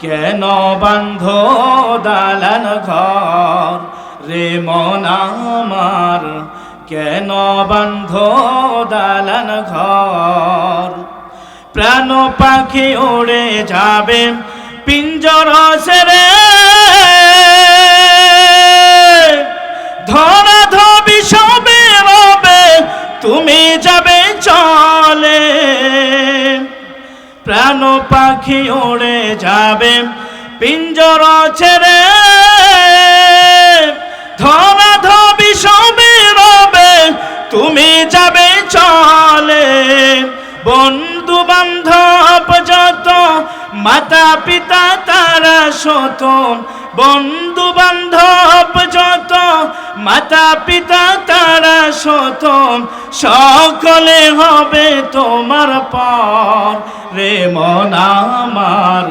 কেন বান্ধ দালান ঘর? রে মন আমার, কেন বান্ধ দালান ঘর? প্রাণ পাখি উড়ে যাবে, পিঞ্জর সেরে প্রাণ পাখি উড়ে যাবে, পিঞ্জর ছেড়ে। ধরা ধবি সবে রবে, তুমি যাবে চলে। বন্ধু বান্ধব যত মাতা পিতা তারা শত বন্ধু বান্ধব যত মাতা পিতা শত সকলে হবে তোমার পর। রে মন আমার,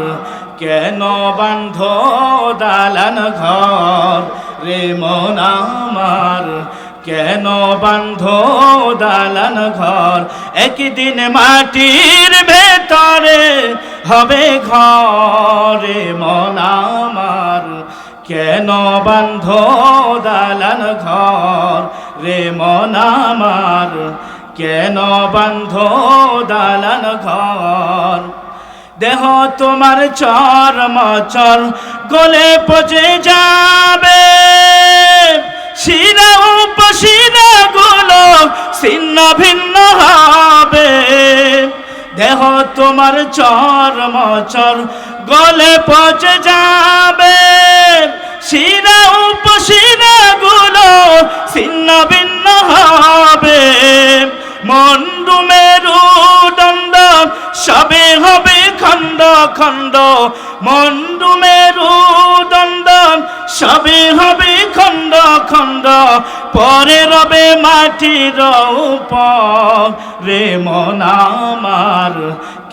কেন বান্ধ দালান ঘর? রে মন আমার, কেন বান্ধ দালান ঘর? একদিন মাটির ভেতরে হবে ঘরে। মন আমার কেন বান্ধ দালান ঘর রে মন আমার? কেন বান্ধ দালান ঘর? দেহ তোমার চর মচর গলে পচে যাবে। শিরা উপশিরা গুলো ছিন্ন ভিন্ন হবে। দেহ তোমার চর মচর গলে পচে যাবে। শিরা উপশিরা গুলো ছিন্ন ভিন্ন হবে। মন্ডুমের দণ্ড সবে হবে খণ্ড খণ্ড। দণ্ড সবে হবে খণ্ড খণ্ড, পরে রবে মাটির রে মন আমার,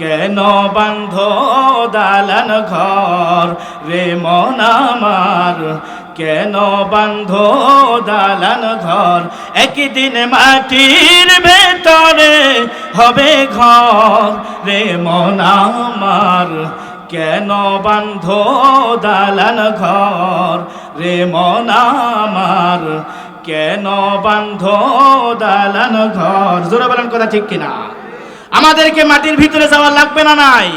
কেন বান্ধ দালান ঘর? রে মন আমার, কেন বান্ধ দালান ঘর? একদিন মাটির ভেতরে হবে ঘর। রে মন আমার কেন বান্ধ দালান ঘর রে মন আমার? কেন বান্ধ দালান ঘর? জোরে বলেন কথা ঠিক কিনা? আমাদেরকে মাটির ভিতরে যাওয়া লাগবে না নাই?